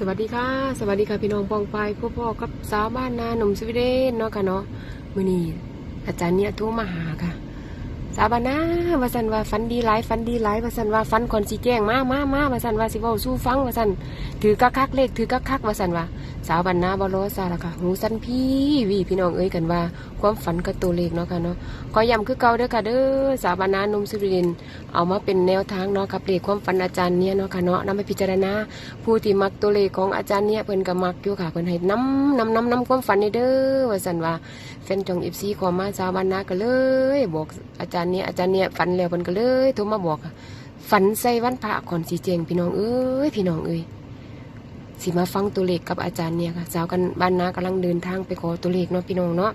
สวัสดีค่ะ สวัสดีค่ะพี่น้องปองไปพ่อพ่อกับสาวบ้านนาหนุ่มสวีเดนเนาะค่ะเนาะมือนี้อาจารย์เนี่ยโทรมาหาค่ะ สาวบ้านนาวาสันว่าฟันดีหลายฟันดีหลายวาสันว่าฟันก่อนสิแจ้งมามามาวาสันว่าสิว้าสู้ฟังวาสันถือกักคักเลขถือกักคักวาสันว่าสาวบ้านนาบ่รอซาละค่ะหูสันพี่วีพี่น้องเอ้ยกันว่าความฝันกับตัวเลขเนาะค่ะเนาะขอย้ำคือเก่าเด้อค่ะเด้อสาวบ้านนานุ่มสวีเดนเอามาเป็นแนวทางเนาะกับเลขความฝันอาจารย์เนี่ยเนาะค่ะเนาะนำไปพิจารณาผู้ที่มักตัวเลขของอาจารย์เนี่ยเพิ่นก็มักอยู่ค่ะเพิ่นให้น้ำน้ำน้ำน้ำความฝันนี่เด้อว่าซั่นว่าแฟนจงอง FC ขอมาสาวบ้านนาก็เลย บอกอาจารย์เนี่ยอาจารย์เนี่ยฝันแล้วเพิ่นก็เลยโทรมาบอกฝันใส่วันพระก่อนสิแจงพี่น้องเอ้ยพี่น้องเอ้ยสิมาฟังตัวเลขกับอาจารย์เนี่ยค่ะสาวกันบ้านนากำลังเดินทางไปขอตัวเลขเนาะพี่น้องเนาะ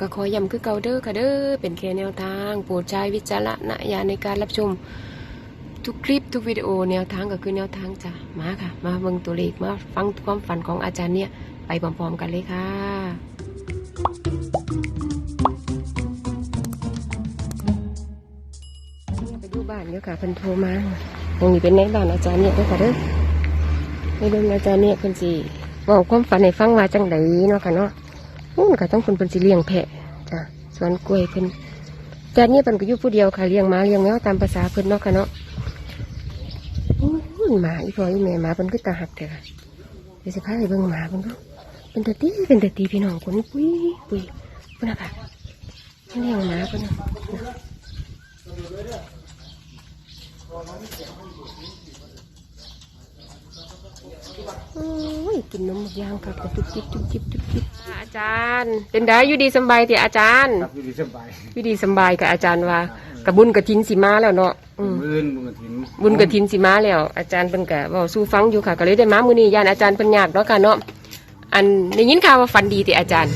ก็ขอย้ำคือเก่าเด้อค่ะเด้อเป็นแค่แนวทาง โปรดใช้วิจารณญาณในการรับชม ทุกคลิปทุกวิดีโอแนวทางก็คือแนวทางจ้ะมาค่ะ มาเบิ่งตัวเลขมาฟังความฝันของอาจารย์เนี่ยไปพร้อมๆกันเลยค่ะไปดูบ้านเดี๋ยวค่ะเพิ่นโทรมาตรงนี้เป็นในบ้านอาจารย์เนี่ยด้ค่ะเด้อในเบิ่งอาจารย์เนี่ยเพิ่นสิบอกความฝันให้ฟังว่าจังไดเนาะค่ะเนาะ นู่นก็ต้องเพิ่นเพิ่นสิเลี้ยงแพะจ้ะสวนกล้วยเพิ่นอาจารย์เนี่เพิ่นก็อยู่ผู้เดียวค่ะเลี้ยงหมาเลี้ยงแมวตามภาษาเพิ่นเนาะค่ะเนาะหมาอีพออีแม่หมาเป็นก็ตาหักเถอะเดี๋ยวสิพาไปเบิ่งหมาเพิ่นดูเป็นตาตีเป็นตาตีพี่น้องคนนี้ปุ้ยปุ้ยเพิ่นน่ะค่ะเลี้ยงหมาเพิ่นน่ะโอ้ยกินนมยางค่ะกระตุกจิบจุบจิบจุบจิบอาจารย์ เป็นได้อยู่ดีสำบายที่อาจารย์ครับอยู่ดีสบายอยู่ดีสำบายกับอาจารย์ว่ากระบุญกระทินสิมาแล้วเนาะอืมมื่นบุญกระถินบุญกระถินสิมาแล้ว อาจารย์เพิ่นก็เว้าสู้ฟังอยู่ค่ะก็เลยได้มามื้อนี้ย่านอาจารย์เพิ่นยากเนาะค่ะเนาะอันได้ยินข่าวว่าฝันดีติอาจารย์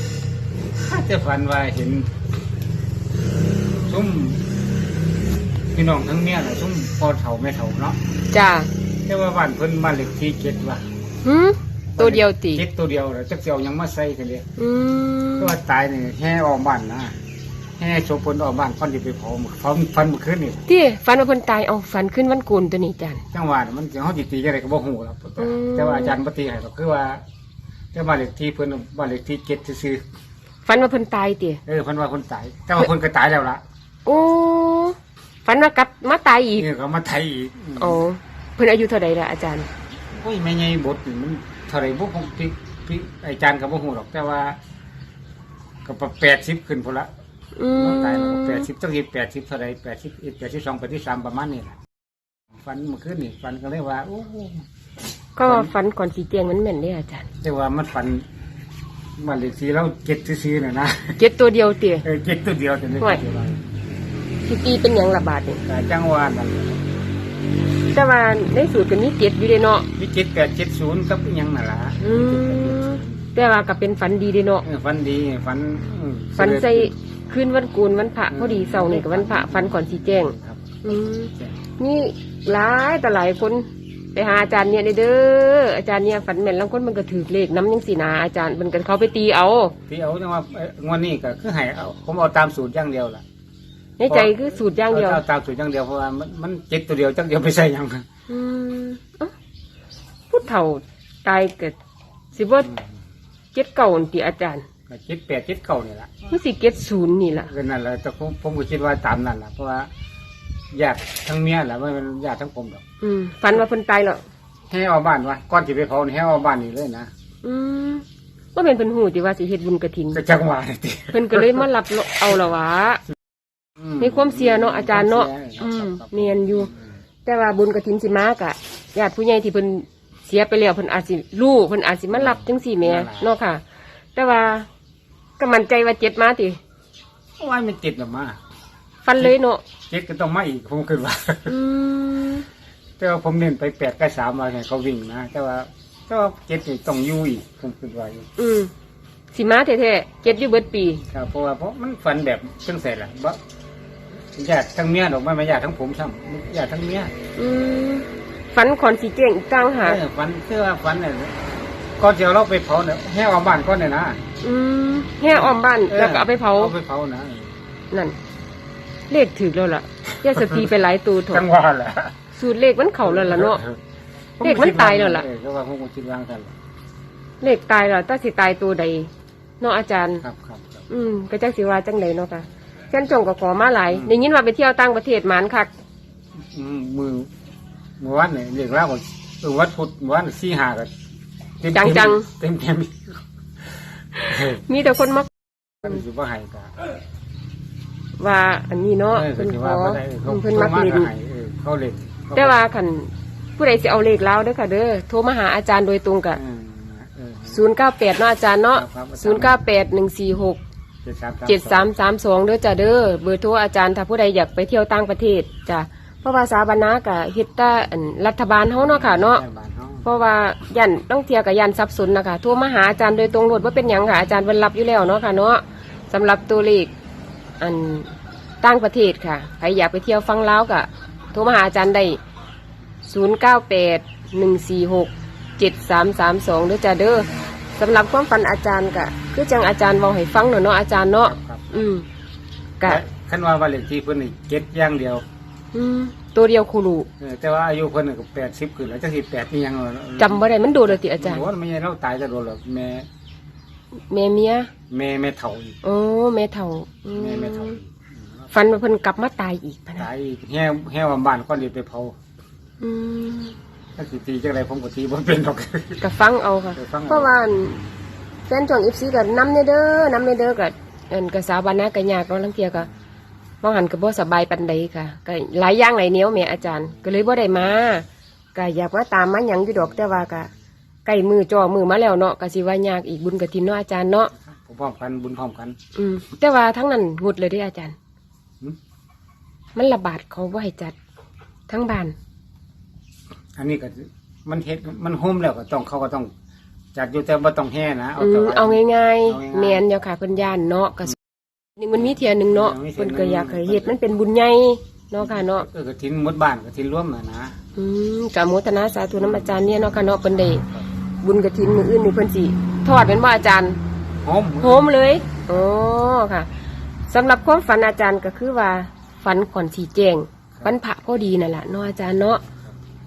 ถ้าจะฝันว่าเห็นซุ้มพี่น้องทั้งเนี้ยแหละซุ้มพ่อเฒ่าแม่เฒ่าเนาะจ้าแต่ว่าบ้านเพิ่นบ้านเล็กที่เจ็ดว่ะ หืมตัวเดียวติเจ็ดตัวเดียวแล้วจักเสียวยังมาใส่กันเลยอืมก็ว่าตายนี่แห่ออกบ้านนะแห่โชว์เพิ่นออกบ้านก่อนจะไปเผาเผาฟันเมื่อคืนนี่ที่ฝันว่าเพิ่นตายเอาฝันขึ้นวันโกนตัวนี้อาจารย์จังหวะน่ะมันสิเฮาสิตีจังไดก็บ่ฮู้หรอกอืมแต่ว่าอาจารย์บ่ตีให้หรอกคือว่าแต่บ้านเล็กที่เพิ่นบ้านเล็กที่เจ็ดซื่อฝันว่าเพิ่นตายติๆเออเพิ่นว่าคนตายแต่ว่าคนก็ตายแล้วล่ะโอ้ฝันว่ากลับมาตายอีกนี่ก็มาไทยอีกอ๋อเพิ่นอายุเท่าใดล่ะอาจารย์ โอ้ยไม่ไงบทนี่มันเท่าไหรพวกผมพี่พี่อาจารย์ก็บ่ฮู้หรอก แต่ว่าก็แปดสิบขึ้นพุ่นละอืมตายแล้วแปดสิบต้องเห็นแปดสิบเท่าไหรแปดสิบเอ็ดแปดสิบสองแปดสิบสามประมาณนี้แหละฟันเมื่อคืนนี่ฟันก็เลยว่าโอ้โหก็ฝันก่อนสีแจงมันแม่นเด้อาจารย์แต่ว่ามันฟันมันเลขสีเราเจ็ดซื้อๆน่ะนะเจ็ดตัวเดียวติเออเจ็ดตัวเดียวแต่ไม่ห่วยเจ็ดอะไรสิตีเป็นหยังละบาดนี่แต่จังหวะนั้นแต่ว่าในสูตรก็มีเจ็ดอยู่เด้เนาะมีเจ็ดแปดเจ็ดศูนย์กับอิหยังน่ะล่ะอืมแต่ว่าก็เป็นฝันดีเด้เนาะเออฟันดีฟันอืมฝันใส่คืนวันโกูนวันพระพอดีเสาร์นี่กับวันพระฝันก่อนสีแจ้งครับอืมนี่หลายแต่หลายคนไปหาอาจารย์เนี่ยเด้ออาจารย์เนี่ยฝันแม่นแล้วคนมันก็ถือเลขน้ำยังสีนาอาจารย์มันก็เขาไปตีเอาที่เอาจังว่าเอ้ยงวดนี้ก็คือให้เอาผมเอาตามสูตรอย่างเดียวล่ะ ในใจคือสูตรอย่างเดียวเอาตามสูตรอย่างเดียวเพราะว่ามันมันเจ็ดตัวเดียวจังเดียวไปใส่หยังอืมเอ้าผู้เฒ่าตายเกิดสิบ่เจ็ดเก่าตีอาจารย์ก็เจ็ดแปดเจ็ดเก้านี่แหละมันสิเจ็ดศูนย์นี่ล่ะก็นั่นแหละแต่ผมผมก็คิดว่าตามนั่นแหละเพราะว่าญาติทั้งเมียแหละไม่เป็นญาติทั้งผมหรอกอืมฝันว่าเพิ่นตายแล้วให้เอาบ้านวะก่อนที่ไปเผานี่ให้เอาบ้านนี่เลยนะอืมว่าเป็นเพิ่นหูที่ว่าสิเฮ็ดบุญกฐินก็จังหวะนี่ติ เพิ่นก็เลยมารับเอาละวะ อืในความเสียเนาะอาจารย์เนาะคอืบมครับเนียนอยู่ แต่ว่าบุญกฐินสิมากะญาติผู้ใหญ่ที่เพิ่นเสียไปแล้วเพิ่นอาจสิรู้เพิ่นอาจสิมารับจังสี่แหม่เนาะค่ะ แต่ว่าก็มั่นใจว่าเจ็ดมาติว่ามันติดหรอมาฟันเลยเนาะเจ็ดก็ต้องมาอีกผมคิดว่าอืมแต่ว่าผมเน้นไปแปดกับสามมาเนี่ยเขาวิ่งนะแต่ว่าแต่ว่าเจ็ดนี่ต้องอยู่อีกผมคิดว่าอยู่อืมสิมาแท้ๆเจ็ดอยู่เบิดปี ครับเพราะว่าเพราะมันฝันแบบเชิงเสร็จแหละบ่ ญาติทั้งเมียดอกไม่มาญาติทั้งผมซ้ำญาติทั้งเมียอืมฝันขอนสีเก่งอีกต่างหากเออฝันเชื่อว่าฝันเนี่ยก่อนที่เราไปเผาเนี่ยให้เอาบ้านก่อนเนี่ยนะอืมแห่อ้อมบ้านแล้วก็เอาไปเผาเอาไปเผานะนั่น เลขถือแล้วล่ะย่าสตีไปหลายตัวเถจัอะงหวะแหละสูตรเลขมันเข่าแล้วล่ะเนาะเลขมันตายแล้วล่ะเออก็ว่าผมก็คิดวางกันล่ะเลขตายแล้วถ้าสิตายตัวใดเนาะอาจารย์ครับครับครับอืมก็จักสิว่าจังไดเนาะค่ะ เช่นจงก็ขอมาหลายได้ยินว่าไปเที่ยวต่างประเทศหมานคักอืมมือเมื่อวานเนี่ยเรียกเล่าว่าเออวัดพุธเมื่อวานสี่หากันเต็มจังเต็มเต็มเออมีแต่คนมามันอยู่ว่าให้กะว่าอันนี้เนาะเออเพิ่นคือขว่าอบ่ได้เขาเพิ่นมักเขาเล่นให้เออเขาเล่นเขแต่ว่าคันผู้ใดสิเอาเลขแล้วเด้อค่ะ เด้อโทรมาหาอาจารย์โดยตรงกะอืมเออ098เนาะอาจารย์เนาะครับ098146 เจ็ดสาม7332เด้อจ้ะเด้อเบอร์โทรอาจารย์ถ้าผู้ใดอยากไปเที่ยวต่างประเทศจ้ะเพราะว่าสาบานากะเฮ็ดแต่อันรัฐบาลเฮาเนาะค่ะเนาะแม่บ้านเฮาเพราะว่ายันต้องเทียกับยันสับสนนะคะโทรมาหาอาจารย์โดยตรงโหลดว่าเป็นหยังค่ะอาจารย์เพิ่นรับอยู่แล้วเนาะค่ะเนาะสำหรับตัวเลขอันต่างประเทศค่ะใครอยากไปเที่ยวฟังลาวก็โทรมาหาอาจารย์ได้ศูนย์เก้าแปดหนึ่งสี่หกเจ็ดสามสามสองเด้อจ้าเด้อ สำหรับความฝันอาจารย์ก็คือจังอาจารย์เว้าให้ฟังเนาะเนาะอาจารย์เนาะครับอืมกะแต่คันว่าว่าเลขที่เพิ่นนี่เจ็ดอย่างเดียวอืมตัวเดียวคูรูเออแต่ว่าอายุเพิ่นนี่ก็แปดสิบขึ้นแล้วจังสิแปดนี่ยังจำบ่ได้มันโดนเลยติอาจารย์โอ้ไม่ใช่เราตายจะโดนหรอกแม่แม่เมียแม่แม่เฒ่าอีกโอ้แม่เฒ่าอืมแม่แม่เฒ่าอีกฝันว่าเพิ่นกลับมาตายอีกพะนะตายอีกแห่แห่ว่าบ้านก้อนเดียวไปเผาอืม ถ้าสิตีจังไรผมก็ตีบ่เป็นหรอกก็ฟังเอาค่ะ ก็ฟังเอา เพราะว่าแฟนช่องอีฟซีกับน้ำเนเด้อน้ำเนเด้อกับเอินกับสาวบานากับยากเนาะลังเทียก็มองหันกับบ่สบายปันใดค่ะก็หลายอย่างหลายเหนียวแม่อาจารย์ ก็เลยบ่ได้มาก็อยากมาตามมาหยังอยู่ดอกแต่ว่าก็ใกล้มือจ่อมือมาแล้วเนาะก็สิว่ายากอีกบุญกฐินเนาะอาจารย์เนาะผมพร้อมกันบุญพร้อมกัน อืมแต่ว่าทั้งนั้นงดเลยเด้ออาจารย์ หืม มันระบาดเขาบ่ให้จัดทั้งบ้าน อันนี้ก็มันเฮ็ดมันโฮมแล้วก็ต้องเขาก็ต้องจัดอยู่แต่บ่ต้องแห่นะอืแต่มว่เอาง่ายเอาง่ายๆๆแมนเดียวค่ะเพิ่นย่านเนาะก็หนึ่งมันมีเทียหนึ่งเนาะมีเที่เพิ่ยนหนึ่งก็อยากให้เฮ็ดมันเป็นบุญใหญ่เนาะค่ะเนาะ เออกระถินหมดบ้านกระถินร่วมน่ะนะอืมกะโมทนาสาธุน้ำอาจารย์เนี่ยเนาะค่ะเนาะเพิ่นได้บุญกฐินมื้ออื่นนี่เพิ่นสิทอดเป็นว่าอาจารย์โฮมโฮมเลยอ๋อค่ะสำหรับความฝันอาจารย์ก็คือว่าฝันก่อนสีแจงฝันพระพอดีนั่นแหละเนาะอาจารย์เนาะ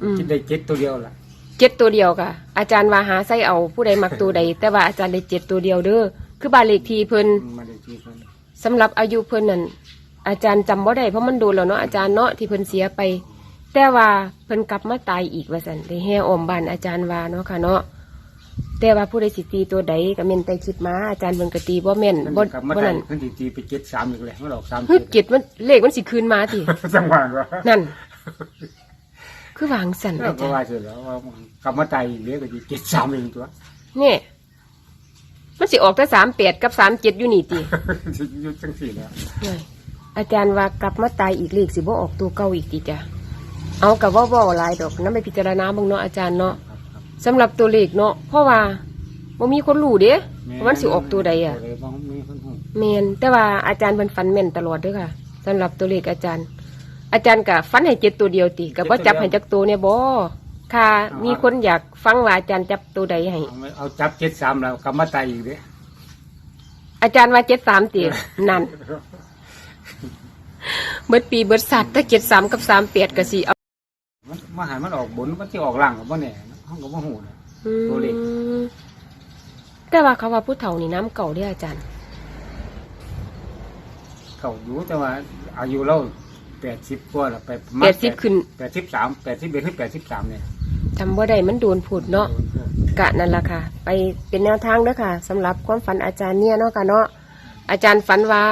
อืมคิดได้เจ็ดตัวเดียวล่ะเจ็ดตัวเดียวค่ะ อาจารย์ว่าหาใส่เอาผู้ใดมักตัวใด แต่ว่าอาจารย์ได้เจ็ดตัวเดียวเด้อคือบ้านเลขที่เพิ่นมาได้ที่เพิ่นสำหรับอายุเพิ่นนั่นอาจารย์จำบ่ได้เพราะมันโดนแล้วเนาะอาจารย์เนาะที่เพิ่นเสียไป แต่ว่าเพิ่นกลับมาตายอีกว่าซั่นได้แห่ออมบ้านอาจารย์ว่าเนาะค่ะเนาะแต่ว่าผู้ใดสิตีตัวใดก็แม่นแต่คิดมาอาจารย์เพิ่นก็ตีบ่แม่นเพิ่นบ่กลับมาบ่ได้นั่นเพิ่นสิตีไปเจ็ดสามอีกแล้วมันออกสามเฮ้ยเจ็ดเจ็ดมันเลขมันสิคืนมาติ จังหวะว่านั่น คือวางสั่นเอออาก็จารว่าย์เสร็จแล้วว่ากลับมาตายอีกแล้วก็สิเจ็ดสามเองตัว เนี่ยมันสิออกแต่38กับ37อยู่นี่ติอยู่จังสี่แล้วนี่อาจารย์ว่ากลับมาตายอีกเลขสิบ่ออกตัวเก่าอีกติจ้ะเอากับว่าบ่หลายดอกนำไปพิจารณาเบิ่งเนาะอาจารย์เนาะครับครับสำหรับตัวเลขเนาะเพราะว่าบ่มีคนรู้เด้ว่ามันสิออกตัวใดอะตัวใดบ่มีคนฮู้แม่นแต่ว่าอาจารย์เพิ่นฟันแม่นตลอดเด้อค่ะสำหรับตัวเลขอาจารย์ อาจารย์ก็ฟันให้เจ็ดตัวเดียวติก็บ่จับให้จักตัวเนี่ยบ่ค่ะ มีคนอยากฟังว่าอาจารย์จับตัวใดให้ เอาไว้เอาจับเจ็ดสามแล้วกลับมาตายอีกเด้อาจารย์ว่าเจ็ดสามตินั่นเบิดปีเบิดสัตว์ถ้าเจ็ดสามกับสามแปดก็สิเอามันมาหันมันออกบนมันสิออกล่างก็บ่แน่นะเฮาก็บ่ฮู้นะตัวเลขอืมแต่ว่าเขาว่าผู้เฒ่านี่น้ำเก่าเด้ออาจารย์เขาอยู่แต่ว่าอายุเรา 80กว่าแล้วไปแปดสิบขึ้น83 81หรือ83เนี่ยจำว่าใดมันโดนผุดเนาะกะนั่นล่ะค่ะ ไปเป็นแนวทางเด้อค่ะสำหรับความฝันอาจารย์เนี่ยเนาะค่ะเนาะอาจารย์ฝันว่า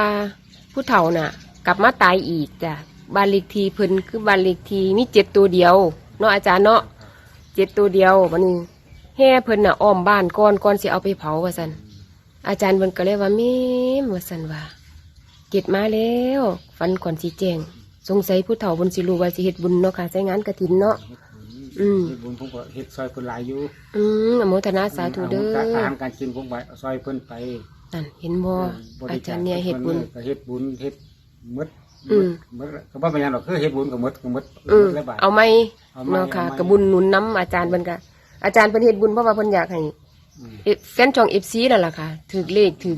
ผู้เฒ่าน่ะ กลับมาตายอีกจ้ะบ้านเลขที่เพิ่นคือบ้านเลขที่มีเจ็ดตัวเดียวเนาะอาจารย์เนาะเจ็ดตัวเดียววันนี้แห่เพิ่นน่ะอ้อมบ้านก่อนก่อนสิเอาไปเผาว่าซั่นอาจารย์เพิ่นก็เลยว่าแม่มว่าซั่นว่าเจ็ดมาแล้วฝันก่อนสิแจ้ง สงสัยผู้เฒ่าเพิ่นสิรู้ว่าสิเฮ็ดบุญเนาะค่ะใช้งานกฐินเนาะ อืม เฮ็ดบุญผมก็เฮ็ดซอยเพิ่นหลายอยู่อืมอนุโมทนาสาธุเด้ออาหารการกินผมไปซอยเพิ่นไปนั่นเห็นบ่บอาริจารย์เนี่ยเฮ็ดบุญก็เฮ็ดบุญเฮ็ดหมดอืมหมดก็บ่เป็นหยังหรอกคือเฮ็ดบุญก็หมดก็หมดอืมหมดแล้วบาทเอาไหมเอาไหมเนาะค่ะเอาไหมกระบุญหนุนน้ำอาจารย์เพิ่นก็อาจารย์เพิ่นเฮ็ดบุญเพราะว่าเพิ่นอยากให้อืมเอฟแฟนช่อง FC นั่นล่ะค่ะถือเลขถือ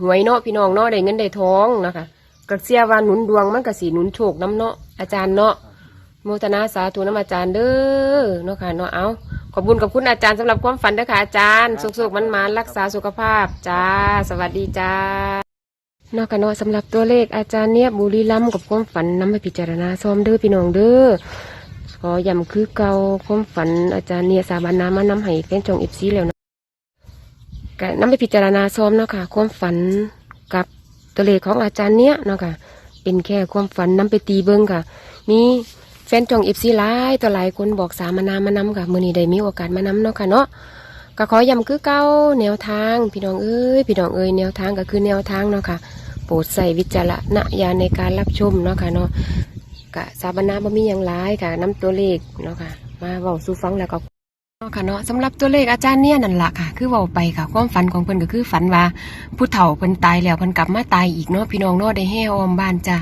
หวยเนาะพี่น้องเนาะได้เงินได้ทองนะคะ ก็เสียว่าหนุนดวงมันก็สิหนุนโชคน้ำเนาะอาจารย์เนาะโมทนาสาธุน้ำอาจารย์เด้อเนาะค่ะเนาะเอาขอบคุญขอบคุณอาจารย์สำหรับความฝันเด้อค่ะอาจารย์สุขๆมันมารักษาสุขภาพจ้าสวัสดีจ้าเนาะค่ะเนาะสำหรับตัวเลขอาจารย์เนี่ยบุรีรัมย์กับความฝันนำไปพิจารณาซ้อมเด้อพี่น้องเด้อขอย้ำคือเก่าความฝันอาจารย์เนี่ยสาบานนามานำให้แฟนจองเอฟซีแล้วเนาะก็นำไปพิจารณาซ้อมเนาะค่ะความฝันกับ ตัวเลขของอาจารย์เนี่ยเนาะค่ะเป็นแค่ความฝันนำไปตีเบิ้งค่ะ มีแฟนจองเอฟซีหลายต่อหลายคนบอกสามานามานำค่ะมื่อนี้ได้มีโอกาสมานำเนาะค่ะเนาะก็ขอย้ำคือเก้าแนวทาง พี่น้องเอ้ยพี่น้องเอ้ยแนวทางก็คือแนวทางเนาะค่ะโปรดใส่วิจารณญาณในการรับชมเนาะค่ะเนาะกะสาบานาบ่มีอย่างร้ายค่ะน้ำตัวเลขเนาะค่ะมาเว้าสู่ฟังแล้วก็ ค่ะเนาะสำหรับตัวเลขอาจารย์เนี่ยนั่นละค่ะ คือว้าไปค่ะความฝันของเพิ่นก็คือฝันว่าผู้เฒ่าเพิ่นตายแล้วเพิ่นกลับมาตายอีกเนาะพี่น้องเนาะได้แห่ออมบ้านจ้ะ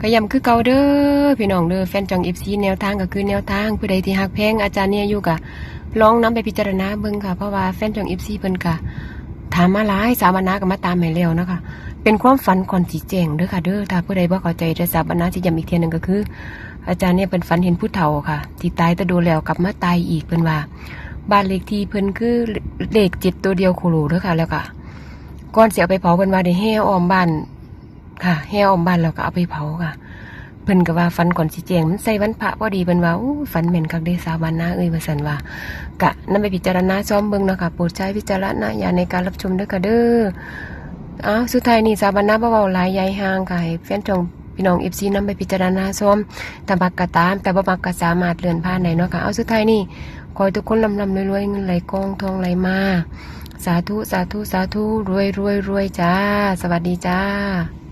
ก็ย้ำคือเก่าเด้อพี่น้องเด้อแฟนจองเอฟซีแนวทางก็คือแนวทางผู้ใดที่ฮักแพงอาจารย์เนี่ยอยู่กะลองนํไปพิจารณาเบิ่งค่ะเพราะว่าแฟนจองเอฟซีเพิ่นกะถามมาหลายสามนาก็มาตามให้แล้วนะคะเป็นความฝันก่อนสีแจงเด้อค่ะเด้อถ้าผู้ใดบ่เข้าใจจะสามนาสิย้ำอีกเทียหนึงก็คือ อาจารย์เนี่ยเป็นฝันเห็นผู้เฒ่าค่ะ ที่ตายแต่โดนแล้วกลับมาตายอีกเพิ่นว่า บ้านเลขที่เพิ่นคือเลขเจ็ดตัวเดียวโคโลเด้อค่ะ แล้วก็ก่อนเสิเอาไปเผาเพิ่นว่าได้แห่ออมบ้านค่ะแห่ออมบ้านแล้วก็เอาไปเผาค่ะ เพิ่นก็ว่าฟันก่อนสิแจงมันใส่วันพระพอดีเพิ่นว่าอู้ฟันแม่นคักเด้สาบานนาเอ้ยว่าซั่นว่ากะนำไปพิจารณาซ้อมเบิ่งเนาะค่ะโปรดใช้วิจารณญาในการรับชมเด้อค่ะเด้ออ้าวสุดท้ายนี่สาบานนาเว้าหลายยายห่างค่ะให้แฟนจอง พี่น้องเอฟซีนำไปพิจารณาซ้อมแต่มักกะตาม แต่บ่มักกะสามารถเลื่อนผ่านไหนเนาะค่ะเอาสุดท้ายนี่ขอให้ทุกคนลำลำรวยๆเงินไหลกองทองไหลมาสาธุสาธุสาธุรวยรวยรวยจ้า สวัสดีจ้า